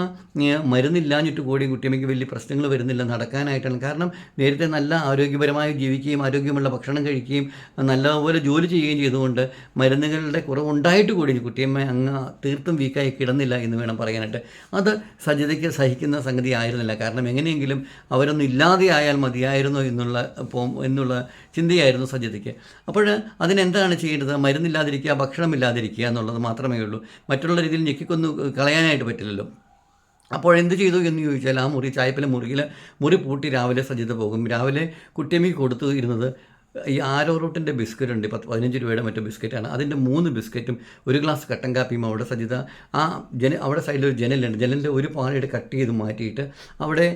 മരുന്നില്ലാഞ്ഞിട്ട് കൂടി കുട്ടിയമ്മയ്ക്ക് വലിയ പ്രശ്നങ്ങൾ വരുന്നില്ല നടക്കാനായിട്ടാണ്. കാരണം നേരത്തെ നല്ല ആരോഗ്യപരമായി ജീവിക്കുകയും ആരോഗ്യമുള്ള ഭക്ഷണം കഴിക്കുകയും നല്ലപോലെ ജോലി ചെയ്യുകയും ചെയ്തുകൊണ്ട് മരുന്നുകളുടെ കുറവുണ്ടായിട്ട് കൂടി കുട്ടിയമ്മ അങ്ങ് തീർത്തും വീക്കായി കിടന്നില്ല എന്ന് വേണം പറയാനായിട്ട്. അത് സജിതയ്ക്ക് സഹിക്കുന്ന സംഗതി ആയിരുന്നില്ല. കാരണം എങ്ങനെയെങ്കിലും അവരൊന്നും ഇല്ലാതെയായാൽ മതിയായിരുന്നു എന്നുള്ള എന്നുള്ള ചിന്തയായിരുന്നു സജിതയ്ക്ക്. അപ്പോൾ അതിനെന്താണ് ചെയ്യേണ്ടത്? മരുന്നില്ലാതിരിക്കുക ഭക്ഷണമില്ലാതിരിക്കുക എന്നുള്ളത് മാത്രമേ ഉള്ളൂ. മറ്റുള്ള രീതിയിൽ ഞെക്കിക്കൊന്നു കളയാനായിട്ട് പറ്റില്ലല്ലോ. അപ്പോൾ എന്ത് ചെയ്തു എന്ന് ചോദിച്ചാൽ ആ മുറി ചായപ്പിലെ മുറിയിൽ മുറി പൂട്ടി രാവിലെ സജ്ജത പോകും. രാവിലെ കുട്ടിയമ്മയ്ക്ക് കൊടുത്തു ഇരുന്നത് ഈ ആരോ റൂട്ടിന്റെ ബിസ്ക്കറ്റ് ഉണ്ട് പത്ത് പതിനഞ്ച് രൂപയുടെ മറ്റോ ബിസ്ക്കറ്റാണ്. അതിന്റെ മൂന്ന് ബിസ്ക്കറ്റും ഒരു ഗ്ലാസ് കട്ടൻ കാപ്പിയും അവിടെ സജിത ആ ജന അവിടെ സൈഡിൽ ഒരു ജനലുണ്ട്. ജനലിന്റെ ഒരു പാളിയുടെ കട്ട് ചെയ്ത് മാറ്റിയിട്ട് അവിടെ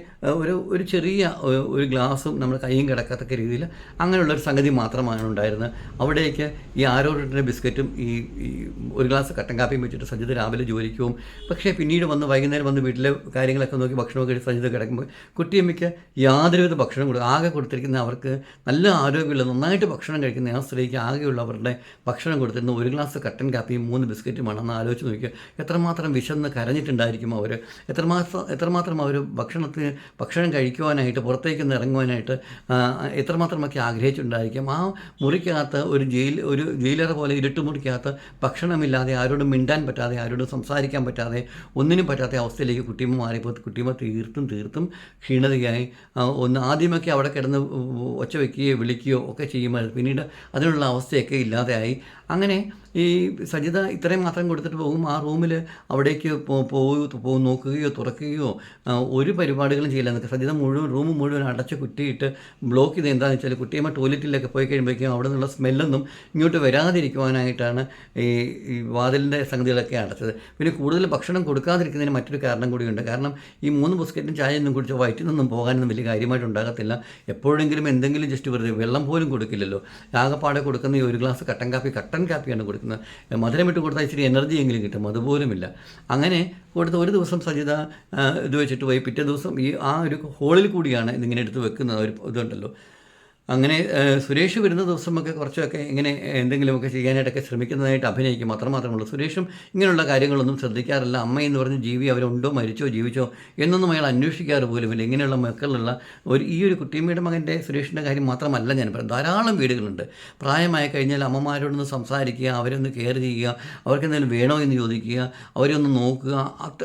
ഒരു ഒരു ചെറിയ ഒരു ഗ്ലാസും നമ്മൾ കൈയും കിടക്കത്തക്ക രീതിയിൽ അങ്ങനെയുള്ള ഒരു സംഗതി മാത്രമാണ് ഉണ്ടായിരുന്നത്. അവിടേക്ക് ഈ ആരോ റൂട്ടിന്റെ ബിസ്ക്കറ്റും ഈ ഈ ഒരു ഗ്ലാസ് കട്ടൻ കാപ്പിയും വെച്ചിട്ട് സജിത രാവിലെ ജോലിക്ക് പോകും പക്ഷേ പിന്നീട് വന്ന് വൈകുന്നേരം വന്ന് വീട്ടിലെ കാര്യങ്ങളൊക്കെ നോക്കി ഭക്ഷണമൊക്കെ കഴിച്ച് സജിത കിടക്കുമ്പോൾ കുട്ടിയമ്മയ്ക്ക് യാതൊരുവിധ ഭക്ഷണം കൊടുക്കും ആകെ കൊടുത്തിരിക്കുന്ന അവർക്ക് നല്ല ആരോഗ്യമുള്ള നന്നായിട്ട് ഭക്ഷണം കഴിക്കുന്ന ആ സ്ത്രീക്ക് ആകെയുള്ള അവരുടെ ഭക്ഷണം കൊടുത്തിരുന്ന ഒരു ഗ്ലാസ് കട്ടൻ കാപ്പിയും മൂന്ന് ബിസ്ക്കറ്റും അന്ന് ആലോചിച്ച് നോക്കിയാൽ എത്രമാത്രം വിശന്ന് കരഞ്ഞിട്ടുണ്ടായിരിക്കും അവർ എത്രമാത്രം എത്രമാത്രം അവർ ഭക്ഷണത്തിന് ഭക്ഷണം കഴിക്കുവാനായിട്ട് പുറത്തേക്ക് നിന്ന് ഇറങ്ങുവാനായിട്ട് എത്രമാത്രമൊക്കെ ആഗ്രഹിച്ചിട്ടുണ്ടായിരിക്കും? ആ മുറിക്കകത്ത് ഒരു ജയിൽ ഒരു ജയിലറ പോലെ ഇരുട്ട് മുറിക്കകത്ത് ഭക്ഷണമില്ലാതെ ആരോടും മിണ്ടാൻ പറ്റാതെ ആരോടും സംസാരിക്കാൻ പറ്റാതെ ഒന്നിനും പറ്റാത്ത അവസ്ഥയിലേക്ക് കുട്ടിയമ്മ മാറിയപ്പോൾ കുട്ടിയമ്മ തീർത്തും തീർത്തും ക്ഷീണതയായി. ഒന്ന് ആദ്യമൊക്കെ അവിടെ കിടന്ന് ഒച്ച വയ്ക്കുകയോ വിളിക്കുകയോ ഒക്കെ ചെയ്യുമായിരുന്നു പിന്നീട് അതിനുള്ള അവസ്ഥയൊക്കെ ഇല്ലാതെയായി. അങ്ങനെ ഈ സജിത ഇത്രയും മാത്രം കൊടുത്തിട്ട് പോകും ആ റൂമിൽ അവിടേക്ക് പോ- പോവുകയോ പോ നോക്കുകയോ തുറക്കുകയോ ഒരു പരിപാടികളും ചെയ്യില്ല. എന്നൊക്കെ സജിത മുഴുവൻ റൂം മുഴുവൻ അടച്ച് കുറ്റിയിട്ട് ബ്ലോക്ക് ചെയ്ത് എന്താണെന്ന് വെച്ചാൽ കുട്ടിയമ്മ ടോയ്ലറ്റിലൊക്കെ പോയി കഴിയുമ്പോഴേക്കും അവിടെ നിന്നുള്ള സ്മെല്ലൊന്നും ഇങ്ങോട്ട് വരാതിരിക്കുവാനായിട്ടാണ് ഈ വാതിലിന്റെ സംഗതികളൊക്കെ അടച്ചത്. പിന്നെ കൂടുതൽ ഭക്ഷണം കൊടുക്കാതിരിക്കുന്നതിന് മറ്റൊരു കാരണം കൂടിയുണ്ട്. കാരണം ഈ മൂന്ന് ബിസ്ക്കറ്റും ചായയൊന്നും കുടിച്ച് വയറ്റിൽ നിന്നും പോകാനൊന്നും വലിയ കാര്യമായിട്ട് ഉണ്ടാകത്തില്ല. എപ്പോഴെങ്കിലും എന്തെങ്കിലും ജസ്റ്റ് വെറുതെ വെള്ളം പോലും കൊടുക്കില്ലല്ലോ. ആകെപ്പാടെ കൊടുക്കുന്ന ഈ ഒരു ഗ്ലാസ് കട്ടൻ കാപ്പി കട്ട കട്ടൻ കാപ്പിയാണ് കൊടുക്കുന്നത്. മധുരം ഇട്ട് കൊടുത്താൽ ഇച്ചിരി എനർജി എങ്കിലും കിട്ടും അതുപോലുമില്ല. അങ്ങനെ കൊടുത്ത് ഒരു ദിവസം സജിത ഇത് വെച്ചിട്ട് പോയി. പിറ്റേ ദിവസം ഈ ആ ഒരു ഹോളിൽ കൂടിയാണ് ഇതിങ്ങനെ എടുത്ത് വെക്കുന്നത്. ഒരു ഇതുണ്ടല്ലോ. അങ്ങനെ സുരേഷ് വരുന്ന ദിവസമൊക്കെ കുറച്ചൊക്കെ ഇങ്ങനെ എന്തെങ്കിലുമൊക്കെ ചെയ്യാനായിട്ടൊക്കെ ശ്രമിക്കുന്നതായിട്ട് അഭിനയിക്കും. അത്രമാത്രമുള്ളൂ സുരേഷും ഇങ്ങനെയുള്ള കാര്യങ്ങളൊന്നും ശ്രദ്ധിക്കാറില്ല. അമ്മ എന്ന് പറഞ്ഞ് ജീവി അവരുണ്ടോ മരിച്ചോ ജീവിച്ചോ എന്നൊന്നും അയാൾ അന്വേഷിക്കാറ് പോലുമില്ല. ഇങ്ങനെയുള്ള മക്കളുള്ള ഒരു ഈ ഒരു കുട്ടിയമ്മയുടെ മകന്റെ സുരേഷിന്റെ കാര്യം മാത്രമല്ല ഞാൻ പറയുന്നത്. ധാരാളം വീടുകളുണ്ട്. പ്രായമായി കഴിഞ്ഞാൽ അമ്മമാരോടൊന്ന് സംസാരിക്കുക അവരൊന്ന് കെയർ ചെയ്യുക അവർക്ക് എന്തെങ്കിലും വേണോ എന്ന് ചോദിക്കുക അവരെ ഒന്ന് നോക്കുക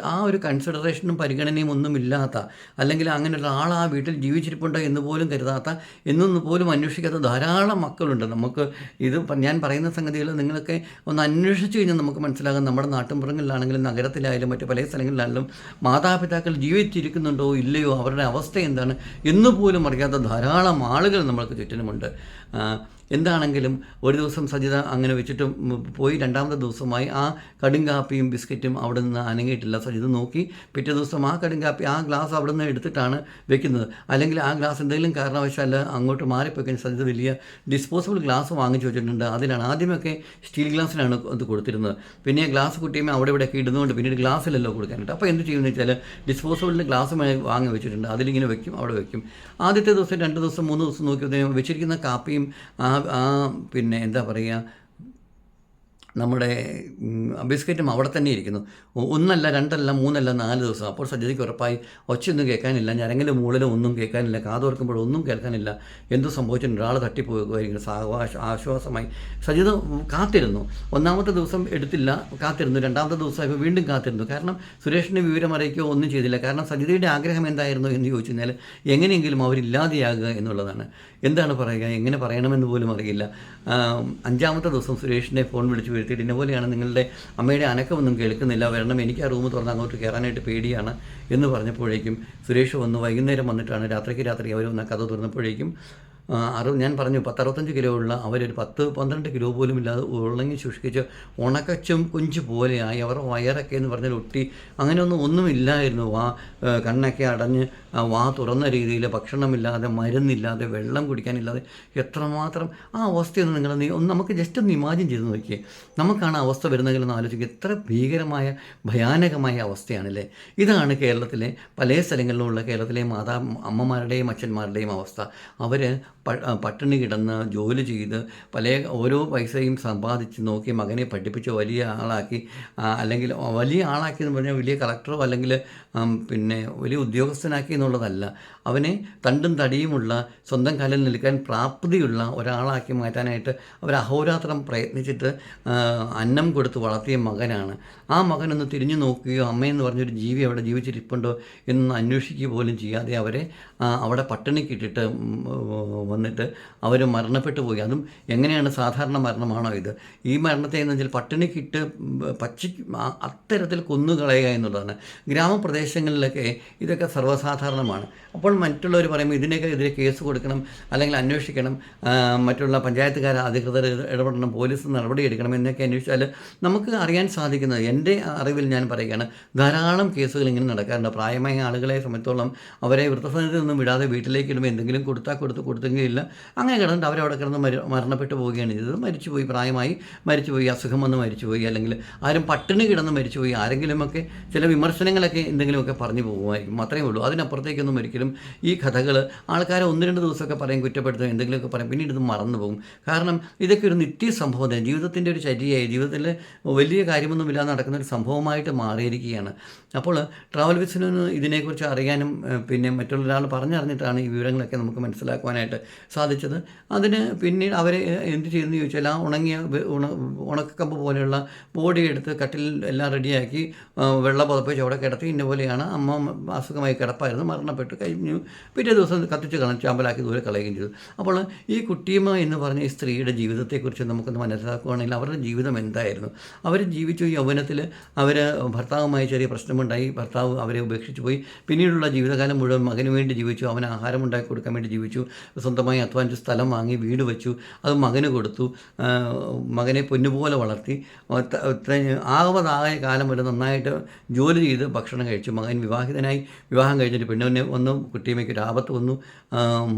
ആ ഒരു കൺസിഡറേഷനും പരിഗണനയും ഒന്നും ഇല്ലാത്ത അല്ലെങ്കിൽ അങ്ങനെ ആൾ ആ വീട്ടിൽ ജീവിച്ചിരിപ്പുണ്ടോ എന്ന് പോലും കരുതാത്ത എന്നൊന്നും പോലും അന്വേഷിക്കാത്ത ധാരാളം മക്കളുണ്ട്. നമുക്ക് ഇത് ഞാൻ പറയുന്ന സംഗതികൾ നിങ്ങളൊക്കെ ഒന്ന് അന്വേഷിച്ചു കഴിഞ്ഞാൽ നമുക്ക് മനസ്സിലാകും. നമ്മുടെ നാട്ടിൻപുറങ്ങളിലാണെങ്കിലും നഗരത്തിലായാലും മറ്റു പല സ്ഥലങ്ങളിലാണെങ്കിലും മാതാപിതാക്കൾ ജീവിച്ചിരിക്കുന്നുണ്ടോ ഇല്ലയോ അവരുടെ അവസ്ഥ എന്താണ് എന്നുപോലും അറിയാത്ത ധാരാളം ആളുകൾ നമ്മൾക്ക് ചുറ്റിനുമുണ്ട്. എന്താണെങ്കിലും ഒരു ദിവസം സജിത അങ്ങനെ വെച്ചിട്ട് പോയി രണ്ടാമത്തെ ദിവസമായി ആ കടുങ്കാപ്പിയും ബിസ്ക്കറ്റും അവിടെ നിന്ന് അനങ്ങിയിട്ടില്ല. സജിത നോക്കി പിറ്റേ ദിവസം ആ കടുങ്കാപ്പി ആ ഗ്ലാസ് അവിടെ നിന്ന് എടുത്തിട്ടാണ് വെക്കുന്നത്. അല്ലെങ്കിൽ ആ ഗ്ലാസ് എന്തെങ്കിലും കാരണവശാൽ അങ്ങോട്ട് മാറിപ്പോയി കഴിഞ്ഞാൽ സജിത വലിയ ഡിസ്പോസിബിൾ ഗ്ലാസ് വാങ്ങിച്ചു വെച്ചിട്ടുണ്ട്. അതിലാണ് ആദ്യമൊക്കെ സ്റ്റീൽ ഗ്ലാസ്സിലാണ് അത് കൊടുത്തിരുന്നത്. പിന്നെ ഗ്ലാസ് കുട്ടിയുമ്പോൾ അവിടെ ഇവിടെയൊക്കെ ഇടുന്നതുകൊണ്ട് പിന്നീട് ഗ്ലാസ്സിലല്ലോ കൊടുക്കാനായിട്ട്. അപ്പോൾ എന്ത് ചെയ്യുമെന്ന് വെച്ചാൽ ഡിസ്പോസിബിളിന്റെ ഗ്ലാസ് വാങ്ങി വെച്ചിട്ടുണ്ട്. അതിലിങ്ങനെ വെക്കും അവിടെ വെക്കും. ആദ്യത്തെ ദിവസം രണ്ട് ദിവസം മൂന്ന് ദിവസം നോക്കി വെച്ചിരിക്കുന്ന കാപ്പിയും ആ ആ പിന്നെ എന്താ പറയുക നമ്മുടെ ബിസ്ക്കറ്റും അവിടെ തന്നെ ഇരിക്കുന്നു. ഒന്നല്ല രണ്ടല്ല മൂന്നല്ല നാല് ദിവസം. അപ്പോൾ സജ്ജതയ്ക്ക് ഉറപ്പായി ഒച്ചയൊന്നും കേൾക്കാനില്ല. ഞരങ്ങിലും മൂളിലും ഒന്നും കേൾക്കാനില്ല. കാതോർക്കുമ്പോൾ ഒന്നും കേൾക്കാനില്ല. എന്തു സംഭവിച്ചിട്ടുണ്ട്? ഒരാൾ തട്ടിപ്പോകുമായിരിക്കും സാവാശ ആശ്വാസമായി. സജിത കാത്തിരുന്നു. ഒന്നാമത്തെ ദിവസം എടുത്തില്ല കാത്തിരുന്നു. രണ്ടാമത്തെ ദിവസം വീണ്ടും കാത്തിരുന്നു. കാരണം സുരേഷിനെ വിവരം അറിയിക്കുകയോ ഒന്നും ചെയ്തില്ല. കാരണം സജിതയുടെ ആഗ്രഹം എന്തായിരുന്നു എന്ന് ചോദിച്ചു കഴിഞ്ഞാൽ എങ്ങനെയെങ്കിലും അവരില്ലാതെയാകുക എന്നുള്ളതാണ്. എന്താണ് പറയുക? എങ്ങനെ പറയണമെന്ന് പോലും അറിയില്ല. അഞ്ചാമത്തെ ദിവസം സുരേഷിനെ ഫോൺ വിളിച്ച് വീഴ്ത്തിയിട്ട് ഇന്ന പോലെയാണ് നിങ്ങളുടെ അമ്മയുടെ അനക്കമൊന്നും കേൾക്കുന്നില്ല. വരണം എനിക്ക് ആ റൂം തുറന്ന് അങ്ങോട്ട് കയറാനായിട്ട് പേടിയാണ് എന്ന് പറഞ്ഞപ്പോഴേക്കും സുരേഷ് വന്ന്. വൈകുന്നേരം വന്നിട്ടാണ് രാത്രിക്ക് രാത്രി അവർ വന്ന കഥ തുറന്നപ്പോഴേക്കും അറു ഞാൻ പറഞ്ഞു പത്തറുപത്തഞ്ച് കിലോ ഉള്ള അവരൊരു പത്ത് പന്ത്രണ്ട് കിലോ പോലും ഇല്ലാതെ ഉള്ളങ്ങി ശുഷ്കിച്ച് ഉണക്കച്ചും കുഞ്ച് പോലെയായി അവർ വയറൊക്കെ എന്ന് പറഞ്ഞാൽ ഒട്ടി അങ്ങനെയൊന്നും ഒന്നുമില്ലായിരുന്നു. വാ കണ്ണൊക്കെ അടഞ്ഞ് വാ തുറന്ന രീതിയിൽ ഭക്ഷണമില്ലാതെ മരുന്നില്ലാതെ വെള്ളം കുടിക്കാനില്ലാതെ എത്രമാത്രം ആ അവസ്ഥയൊന്നും നിങ്ങൾ നമുക്ക് ജസ്റ്റ് ഒന്ന് ഇമാജിൻ ചെയ്ത് നോക്കിയേ. നമുക്കാണ് അവസ്ഥ വരുന്നതെങ്കിലൊന്ന് ആലോചിക്കുക എത്ര ഭീകരമായ ഭയാനകമായ അവസ്ഥയാണല്ലേ. ഇതാണ് കേരളത്തിലെ പല സ്ഥലങ്ങളിലുമുള്ള കേരളത്തിലെ മാതാ അമ്മമാരുടെയും അച്ഛന്മാരുടെയും അവസ്ഥ. അവർ പട്ടിണി കിടന്ന് ജോലി ചെയ്ത് പല ഓരോ പൈസയും സമ്പാദിച്ച് നോക്കി മകനെ പഠിപ്പിച്ച് വലിയ ആളാക്കി അല്ലെങ്കിൽ വലിയ ആളാക്കി എന്ന് പറഞ്ഞാൽ വലിയ കളക്ടറോ അല്ലെങ്കിൽ പിന്നെ വലിയ ഉദ്യോഗസ്ഥനാക്കി എന്നുള്ളതല്ല. അവനെ തണ്ടും തടിയുമുള്ള സ്വന്തം കാലിൽ നിൽക്കാൻ പ്രാപ്തിയുള്ള ഒരാളാക്കി മാറ്റാനായിട്ട് അവർ അഹോരാത്രം പ്രയത്നിച്ചിട്ട് അന്നം കൊടുത്ത് വളർത്തിയ മകനാണ്. ആ മകനൊന്ന് തിരിഞ്ഞു നോക്കുകയോ അമ്മയെന്ന് പറഞ്ഞൊരു ജീവി അവിടെ ജീവിച്ചിരിപ്പുണ്ടോ എന്ന് അന്വേഷിക്കുക പോലും ചെയ്യാതെ അവരെ അവിടെ പട്ടിണിക്കിട്ടിട്ട് വന്നിട്ട് അവർ മരണപ്പെട്ടു പോയി. അതും എങ്ങനെയാണ് സാധാരണ മരണമാണോ ഇത്? ഈ മരണത്തെ എന്ന് വെച്ചാൽ പട്ടിണിക്കിട്ട് പച്ച അത്തരത്തിൽ കൊന്നുകളയുക എന്നുള്ളതാണ്. ഗ്രാമപ്രദേശങ്ങളിലൊക്കെ ഇതൊക്കെ സർവസാധാരണമാണ്. അപ്പോൾ മറ്റുള്ളവർ പറയുമ്പോൾ ഇതിനൊക്കെ എതിരെ കേസ് കൊടുക്കണം അല്ലെങ്കിൽ അന്വേഷിക്കണം മറ്റുള്ള പഞ്ചായത്തുകാർ അധികൃതർ ഇടപെടണം പോലീസ് നടപടിയെടുക്കണം എന്നൊക്കെ അന്വേഷിച്ചാൽ നമുക്ക് അറിയാൻ സാധിക്കുന്നത് എന്റെ അറിവിൽ ഞാൻ പറയുകയാണ് ധാരാളം കേസുകൾ ഇങ്ങനെ നടക്കാറുണ്ട്. പ്രായമായ ആളുകളെ സംബന്ധിച്ചോളം അവരെ വൃത്തസന്ധത്തിൽ നിന്നും വിടാതെ വീട്ടിലേക്ക് ഇടുമ്പോൾ എന്തെങ്കിലും കൊടുത്താൽ കൊടുത്ത് കൊടുത്തെങ്കിലില്ല അങ്ങനെ കിടന്നിട്ട് അവരവിടെ കിടന്ന് മര മരണപ്പെട്ടു പോവുകയാണ് ചെയ്തത്. മരിച്ചുപോയി പ്രായമായി മരിച്ചുപോയി അസുഖം വന്ന് മരിച്ചുപോയി അല്ലെങ്കിൽ ആരും പട്ടിണി കിടന്ന് മരിച്ചുപോയി ആരെങ്കിലുമൊക്കെ ചില വിമർശനങ്ങളൊക്കെ എന്തെങ്കിലുമൊക്കെ പറഞ്ഞു പോകുമായിരിക്കും. മാത്രമേ ഉള്ളൂ. അതിനപ്പുറത്തേക്കൊന്നും ഒരിക്കലും ഈ കഥകൾ ആൾക്കാരെ ഒന്ന് രണ്ട് ദിവസമൊക്കെ പറയും കുറ്റപ്പെടുത്തും എന്തെങ്കിലുമൊക്കെ പറയും പിന്നീട് ഇത് മറന്നു പോകും. കാരണം ഇതൊക്കെ ഒരു നിത്യ സംഭവം തന്നെ. ജീവിതത്തിന്റെ ഒരു ചര്യയായി. ജീവിതത്തിൽ വലിയ കാര്യമൊന്നുമില്ലാതെ നടക്കുന്ന ഒരു സംഭവമായിട്ട് മാറിയിരിക്കുകയാണ്. അപ്പോൾ ട്രാവൽ ബിസിനൊന്ന് ഇതിനെക്കുറിച്ച് അറിയാനും പിന്നെ മറ്റുള്ള ഒരാൾ പറഞ്ഞറിഞ്ഞിട്ടാണ് ഈ വിവരങ്ങളൊക്കെ നമുക്ക് മനസ്സിലാക്കുവാനായിട്ട് സാധിച്ചത്. അതിന് പിന്നെ അവർ എന്ത് ചെയ്യുന്നു ചോദിച്ചാൽ ആ ഉണങ്ങിയ ഉണ ഉണക്കക്കമ്പ് പോലെയുള്ള ബോഡി എടുത്ത് കട്ടിൽ എല്ലാം റെഡിയാക്കി വെള്ളം പുതപ്പിച്ച് അവിടെ കിടത്തി ഇന്ന പോലെയാണ് അമ്മ അസുഖമായി കിടപ്പായിരുന്നു മരണപ്പെട്ട് കഴിഞ്ഞു. പിറ്റേ ദിവസം കത്തിച്ച് കളഞ്ഞ് ചാമ്പലാക്കി ദൂരെ കളയുകയും ചെയ്തു. അപ്പോൾ ഈ കുട്ടിയമ്മ എന്ന് പറഞ്ഞ ഈ സ്ത്രീയുടെ ജീവിതത്തെക്കുറിച്ച് നമുക്കൊന്ന് മനസ്സിലാക്കുകയാണെങ്കിൽ അവരുടെ ജീവിതം എന്തായിരുന്നു? അവർ ജീവിച്ചു യൗവനത്തിൽ അവർ ഭർത്താവുമായി ചെറിയ പ്രശ്നമുണ്ടായി ഭർത്താവ് അവരെ ഉപേക്ഷിച്ച് പോയി. പിന്നീടുള്ള ജീവിതകാലം മുഴുവൻ മകന് വേണ്ടി ജീവിച്ചു അവന് ആഹാരം ഉണ്ടാക്കി കൊടുക്കാൻ വേണ്ടി ജീവിച്ചു സ്വന്തമായി അധ്വാനിച്ച് സ്ഥലം വാങ്ങി വീട് വെച്ചു അത് മകന് കൊടുത്തു മകനെ പൊന്നുപോലെ വളർത്തി ആവതായ കാലം വരെ നന്നായിട്ട് ജോലി ചെയ്ത് ഭക്ഷണം കഴിച്ചു. മകൻ വിവാഹിതനായി. വിവാഹം കഴിഞ്ഞിട്ട് പെണ്ണിനെ വന്നു കുട്ടിയമ്മയ്ക്ക് ഒരു ആപത്ത് വന്നു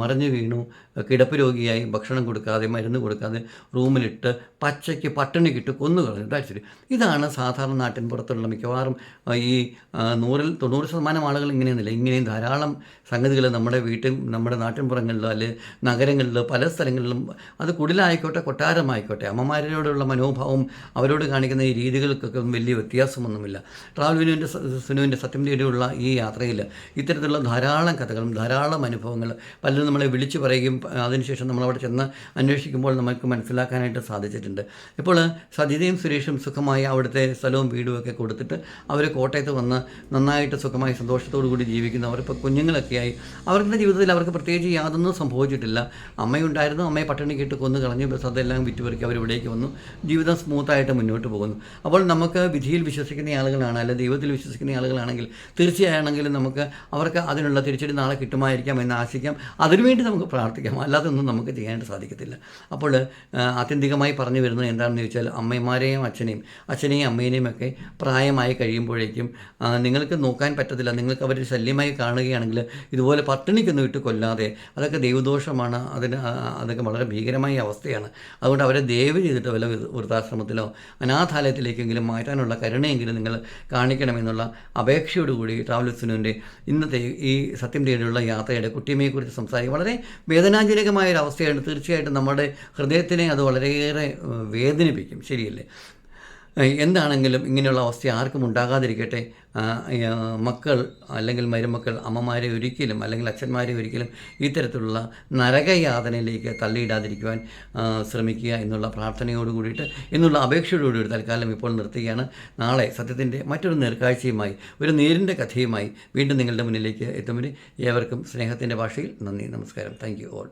മറിഞ്ഞു വീണു. കിടപ്പ് രോഗിയായി ഭക്ഷണം കൊടുക്കാതെ മരുന്ന് കൊടുക്കാതെ റൂമിലിട്ട് പച്ചയ്ക്ക് പട്ടിണി കിട്ട് കൊന്നു കളഞ്ഞു. ദാറ്റ്സ് ഇതാണ് സാധാരണ നാട്ടിൻ പുറത്തുള്ള മിക്കവാറും ഈ നൂറിൽ തൊണ്ണൂറ് ശതമാനം ആളുകൾ ഇങ്ങനെയൊന്നുമില്ല. ഇങ്ങനെയും ധാരാളം സംഗതികൾ നമ്മുടെ വീട്ടിൽ നമ്മുടെ നാട്ടിൻപുറങ്ങളിലോ അല്ലെ നഗരങ്ങളിലോ പല സ്ഥലങ്ങളിലും അത് കുടിലായിക്കോട്ടെ കൊട്ടാരമായിക്കോട്ടെ. അമ്മമാരോടുള്ള മനോഭാവം അവരോട് കാണിക്കുന്ന ഈ രീതികൾക്കൊക്കെ വലിയ വ്യത്യാസമൊന്നുമില്ല. ട്രാവൽ വിനുവിന്റെ സുനുവിന്റെ സത്യം തേടിയുള്ള ഈ യാത്രയിൽ ഇത്തരത്തിലുള്ള ധാരാളം കഥകളും ധാരാളം അനുഭവങ്ങൾ പലരും നമ്മളെ വിളിച്ചു പറയുകയും അതിനുശേഷം നമ്മളവിടെ ചെന്ന് അന്വേഷിക്കുമ്പോൾ നമുക്ക് മനസ്സിലാക്കാനായിട്ട് സാധിച്ചിട്ടുണ്ട്. ഇപ്പോൾ സജിതയും സുരേഷും സുഖമായി അവിടുത്തെ സ്ഥലവും വീടും ഒക്കെ കൊടുത്തിട്ട് അവർ കോട്ടയത്ത് വന്ന് നന്നായിട്ട് സുഖമായി സന്തോഷത്തോടു കൂടി ജീവിക്കുന്നു അവരിപ്പോൾ കുഞ്ഞുങ്ങളൊക്കെയായി അവരുടെ ജീവിതത്തിൽ അവർക്ക് പ്രത്യേകിച്ച് യാതൊന്നും സംഭവിച്ചിട്ടില്ല. അമ്മയുണ്ടായിരുന്നു അമ്മയെ കേട്ട് കൊന്നു കളഞ്ഞു ബസ് അതെല്ലാം വിറ്റുപെറുക്കി അവരിവിടേക്ക് വന്നു. ജീവിതം സ്മൂത്തായിട്ട് മുന്നോട്ട് പോകുന്നു. അപ്പോൾ നമുക്ക് വിധിയിൽ വിശ്വസിക്കുന്ന ആളുകളാണ് അല്ലെങ്കിൽ ദൈവത്തിൽ വിശ്വസിക്കുന്ന ആളുകളാണെങ്കിൽ തീർച്ചയാണെങ്കിലും നമുക്ക് അവർക്ക് അതിനുള്ള തിരിച്ചടി നാളെ കിട്ടുമായിരിക്കാം എന്ന് ആശിക്കാം. അതിനുവേണ്ടി നമുക്ക് പ്രാർത്ഥിക്കാം. അല്ലാതെ ഒന്നും നമുക്ക് ചെയ്യാനായിട്ട് സാധിക്കത്തില്ല. അപ്പോൾ ആത്യന്തികമായി പറഞ്ഞു വരുന്നത് എന്താണെന്ന് ചോദിച്ചാൽ അമ്മമാരെയും അച്ഛനെയും അച്ഛനെയും അമ്മേനെയും ഒക്കെ പ്രായമായി കഴിയുമ്പോഴേക്കും നിങ്ങൾക്ക് നോക്കാൻ പറ്റത്തില്ല. നിങ്ങൾക്ക് അവർ ശല്യമായി കാണുകയാണെങ്കിൽ ഇതുപോലെ പട്ടിണിക്കൊന്നും ഇട്ട് കൊല്ലാതെ അതൊക്കെ ദൈവദോഷമാണ്. അതിന് അതൊക്കെ വളരെ ഭീകരമായ അവസ്ഥയാണ്. അതുകൊണ്ട് അവരെ ദയവ് ചെയ്തിട്ട് വല്ല വൃദ്ധാശ്രമത്തിലോ അനാഥാലയത്തിലേക്കെങ്കിലും മാറ്റാനുള്ള കരുണയെങ്കിലും നിങ്ങൾ കാണിക്കണമെന്നുള്ള അപേക്ഷയോടുകൂടി ട്രാവൽ സുനുവിന്റെ ഇന്നത്തെ ഈ സത്യം തേടിയുള്ള യാത്രയുടെ കുട്ടിയമ്മയെക്കുറിച്ച് സംസാരിക്കുക വളരെ വേദനാജനകമായ ഒരു അവസ്ഥയാണ് തീർച്ചയായിട്ടും നമ്മുടെ ഹൃദയത്തിനെ അത് വളരെയേറെ വേദനിപ്പിക്കും. ശരിയല്ലേ? എന്താണെങ്കിലും ഇങ്ങനെയുള്ള അവസ്ഥ ആർക്കും ഉണ്ടാകാതിരിക്കട്ടെ. മക്കൾ അല്ലെങ്കിൽ മരുമക്കൾ അമ്മമാരെ ഒരിക്കലും അല്ലെങ്കിൽ അച്ഛന്മാരെ ഒരിക്കലും ഇത്തരത്തിലുള്ള നരകയാതനയിലേക്ക് തള്ളിയിടാതിരിക്കുവാൻ ശ്രമിക്കുക എന്നുള്ള പ്രാർത്ഥനയോട് കൂടിയിട്ട് എന്നുള്ള അപേക്ഷയോടുകൂടി തൽക്കാലം ഇപ്പോൾ നിർത്തുകയാണ്. നാളെ സത്യത്തിന്റെ മറ്റൊരു നേർക്കാഴ്ചയുമായി ഒരു നേരിന്റെ കഥയുമായി വീണ്ടും നിങ്ങളുടെ മുന്നിലേക്ക് എത്തുമ്പോൾ ഏവർക്കും സ്നേഹത്തിന്റെ ഭാഷയിൽ നന്ദി നമസ്കാരം. Thank you all